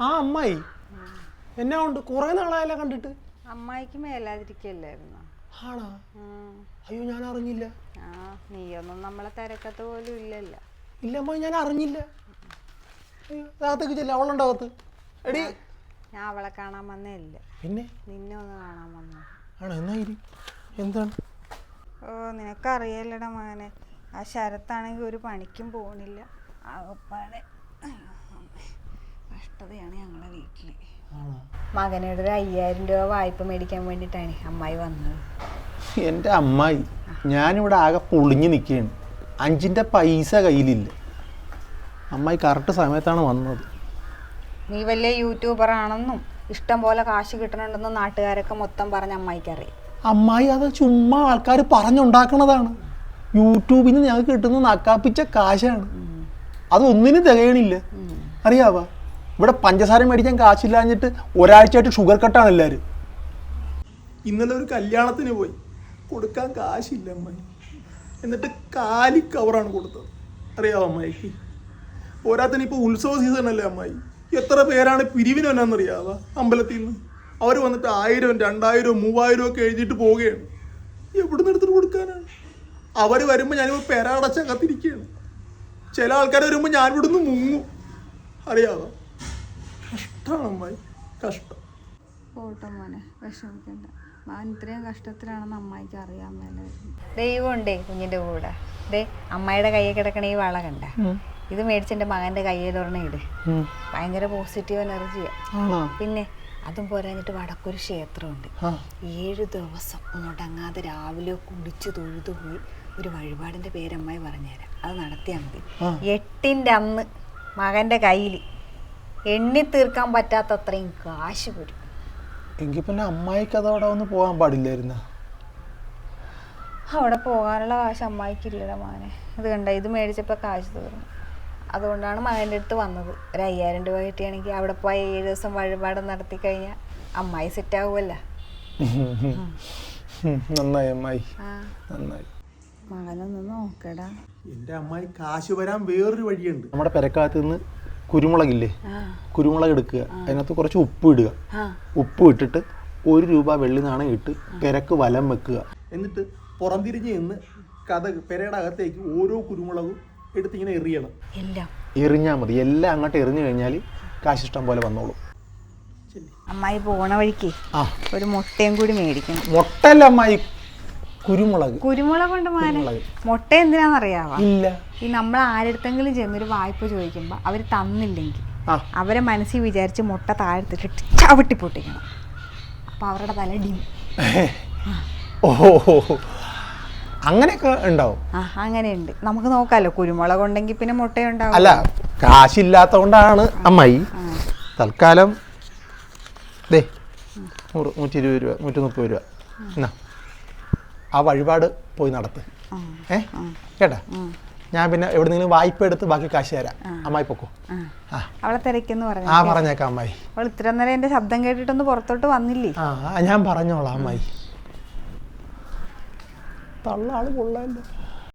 ആ അമ്മായി. എന്നാ ഉണ്ട്? കുറെ നാളായല്ല കണ്ടിട്ട്. അമ്മായിക്ക് മേലാതിരിക്കല്ലായിരുന്നു? ആണോ? അയ്യോ ഞാൻ അറിഞ്ഞില്ല. ആ നീയൊന്നും നമ്മളെ തിരക്കത്ത് പോലും ഇല്ലല്ലോ. ഇല്ല അമ്മായി ഞാൻ അറിഞ്ഞില്ല. അയ്യോ അകത്തേക്ക് ചെല്ല അവളുണ്ടോ അകത്ത്? എടി. ഞാൻ അവളെ കാണാൻ വന്നേ ഇല്ല പിന്നെ? നിന്നെ ഒന്ന് കാണാൻ വന്നു. ആണോ? എന്നാ ഇരി. എന്താണ്? ഓ നിനക്കറിയാലടാ മകനെ. ആ ശരത്താണെങ്കിൽ ഒരു പണിക്കും പോണില്ല. ആകപ്പാടെ. കഷ്ടതയാണ് ഞങ്ങളെ വീട്ടിൽ ആണോ? മകനോട് ഒരു അയ്യായിരം രൂപ വായ്പ മേടിക്കാൻ വേണ്ടിട്ടാണ് അമ്മായി വന്നത്. എന്റെ അമ്മായി ഞാനിവിടെ ആകെ പൊളിഞ്ഞു നിൽക്കുകയാണ്. അഞ്ചിന്റെ പൈസ കയ്യിലില്ല. അമ്മായി കറക്റ്റ് സമയത്താണ് വന്നത്. നീ വലിയ യൂട്യൂബർ ആണെന്നും ഇഷ്ടം പോലെ കാശ് കിട്ടണുണ്ടെന്നും നാട്ടുകാരൊക്കെ മൊത്തം പറഞ്ഞ അമ്മായിക്കറിയാം അമ്മായി അത് ചുമ്മാ ആൾക്കാർ പറഞ്ഞുണ്ടാക്കണതാണ്. യൂട്യൂബിൽ നിന്ന് ഞങ്ങൾക്ക് കിട്ടുന്ന നക്കാപ്പിച്ച കാശാണ്. അതൊന്നിനും തികയണില്ല. അറിയാവാ? ഇവിടെ പഞ്ചസാര മേടിക്കാൻ കാശില്ലാഞ്ഞിട്ട് ഒരാഴ്ചയായിട്ട് ഷുഗർ കട്ടാണ് എല്ലാവരും ഇന്നലെ ഒരു കല്യാണത്തിന് പോയി. കൊടുക്കാൻ കാശില്ല അമ്മായി. എന്നിട്ട് കാലി കവറാണ് കൊടുത്തത്. അറിയാവോ അമ്മായിക്ക് പോരാത്തിന് ഇപ്പോൾ ഉത്സവ സീസൺ അല്ലേ അമ്മായി? എത്ര പേരാണ് പിരിവിന് വന്നാന്നറിയാവാ അമ്പലത്തിൽ നിന്ന് അവർ വന്നിട്ട് ആയിരം രണ്ടായിരം മൂവായിരം ഒക്കെ എഴുതിയിട്ട് പോവുകയാണ്. എവിടെ നിന്ന് എടുത്തിട്ട് കൊടുക്കാനാണ്? അവർ വരുമ്പോൾ ഞാനിപ്പോൾ പെരാടച്ചകത്തിരിക്കുകയാണ് ചില ആൾക്കാർ വരുമ്പോൾ ഞാൻ ഇവിടുന്ന് മുങ്ങും. അറിയാമോ കഷ്ടമാണ് അമ്മായി. കഷ്ടം. പോട്ടെ മോനെ വിഷമിക്കണ്ട. മകൻ ഇത്രയും കഷ്ടത്തിലാണെന്ന് അമ്മായിക്ക് അറിയാൻ മേലായിരുന്നു ദൈവമുണ്ടേ കുഞ്ഞിന്റെ കൂടെ. ദേ അമ്മായിയുടെ കയ്യിൽ കിടക്കണ ഈ വള കണ്ട. ഇത് മേടിച്ചെന്റെ മകന്റെ കയ്യിലൊരെണ്ണം ഇട്. ഭയങ്കര പോസിറ്റീവ് എനർജിയാ പിന്നെ അതും പോരാഞ്ഞിട്ട് വടക്കൊരു ക്ഷേത്രമുണ്ട്. ഏഴു ഏഴ് ദിവസം മുടങ്ങാതെ രാവിലെ കുടിച്ചു തൊഴുതു പോയി. ഒരു വഴിപാടിന്റെ പേര് അമ്മായി പറഞ്ഞുതരാം അത് നടത്തിയാൽ മതി. എട്ടിന്റെ അന്ന് മകന്റെ കയ്യിൽ എണ്ണി തീർക്കാൻ പറ്റാത്തത്രയും കാശ് വരും. എങ്കിൽ പിന്നെ അമ്മായിക്ക് അതവിടെ ഒന്ന് പോകാൻ പാടില്ലായിരുന്നു? അവിടെ പോകാനുള്ള കാശ് അമ്മായിക്കില്ലടാ മകനെ ഇത് കണ്ട ഇത് മേടിച്ചപ്പോൾ കാശ് തീർന്നു. അതുകൊണ്ടാണ് മകന്റെ അടുത്ത് വന്നത്. ഒരു അയ്യായിരം രൂപ കിട്ടിയാണെങ്കിൽ അവിടെ പോയി ഏഴ് ദിവസം വഴിപാട് നടത്തി കഴിഞ്ഞാൽ അമ്മായി സെറ്റ് ആവുമല്ലോ നന്നായി അമ്മായി. നന്നായി. മകനൊന്ന് നോക്കടാ. എന്റെ അമ്മായി കാശ് വരാൻ വേറൊരു വഴിയുണ്ട്. നമ്മുടെ പെരക്കാലത്ത് നിന്ന് കുരുമുളകില്ലേ കുരുമുളക് എടുക്കുക. അതിനകത്ത് കുറച്ച് ഉപ്പ് ഇടുക. ഉപ്പ് ഇട്ടിട്ട് ഒരു രൂപ വെള്ളി നാണയം ഇട്ട് പെരക്ക് വലം വെക്കുക. എന്നിട്ട് പുറംതിരിഞ്ഞ് നിന്ന് കഥ പെരയുടെ അകത്തേക്ക് ഓരോ കുരുമുളകും എടുത്ത് ഇങ്ങനെ എറിയണം. എല്ലാം എറിഞ്ഞാൽ മതി. എല്ലാം അങ്ങോട്ട് എറിഞ്ഞു കഴിഞ്ഞാൽ കാശ് ഇഷ്ടം പോലെ വന്നോളൂ. അമ്മായി പോണ വഴിക്ക് ആ. ഒരു മുട്ടയും കൂടി മേടിക്കണം. മുട്ടല്ല അമ്മായി കുരുമുളക്. കുരുമുളക് കൊണ്ട് മാന. മുട്ട എന്തിനാണെന്നറിയാവോ? ഇല്ല. ഈ നമ്മൾ ആരെടുത്തെങ്കിലും ചെന്നൊരു വായ്പ ചോദിക്കുമ്പോൾ അവർ തന്നില്ലെങ്കിൽ അവരെ മനസ്സിൽ വിചാരിച്ച് മുട്ട താഴ്ത്തിട്ട് ചവിട്ടി പൊട്ടിക്കണം. അപ്പൊ അവരുടെ തല ഡിം ഓഹോ അങ്ങനെയൊക്കെ ഉണ്ടാവും. അങ്ങനെയുണ്ട്. നമുക്ക് നോക്കാലോ കുരുമുളക് ഉണ്ടെങ്കിൽ പിന്നെ മുട്ടയുണ്ടാവും. അല്ല കാശില്ലാത്ത കാശില്ലാത്തതുകൊണ്ടാണ് അമ്മായി. തൽക്കാലം ദേ നൂറ് നൂറ്റി ഇരുപത് രൂപ നൂറ്റി മുപ്പത് രൂപ എന്നാ. ആ വഴിപാട് പോയി നടത്ത്. ഏ? കേട്ടാ? ഞാൻ പിന്നെ എവിടെന്നെങ്കിലും വായ്പ എടുത്ത് ബാക്കി കാശ് തരാം. അമ്മായി പൊക്കോ. അവളെ തിരക്കെന്ന് പറഞ്ഞു. ആ പറഞ്ഞേക്കാം അമ്മായി. അവൾ ഇത്ര നേരം എന്റെ ശബ്ദം കേട്ടിട്ടൊന്ന് പുറത്തോട്ട് വന്നില്ലേ? ആ ആ, ഞാൻ പറഞ്ഞോളാം അമ്മായി. തള്ളാൾ കൊള്ളാമല്ലോ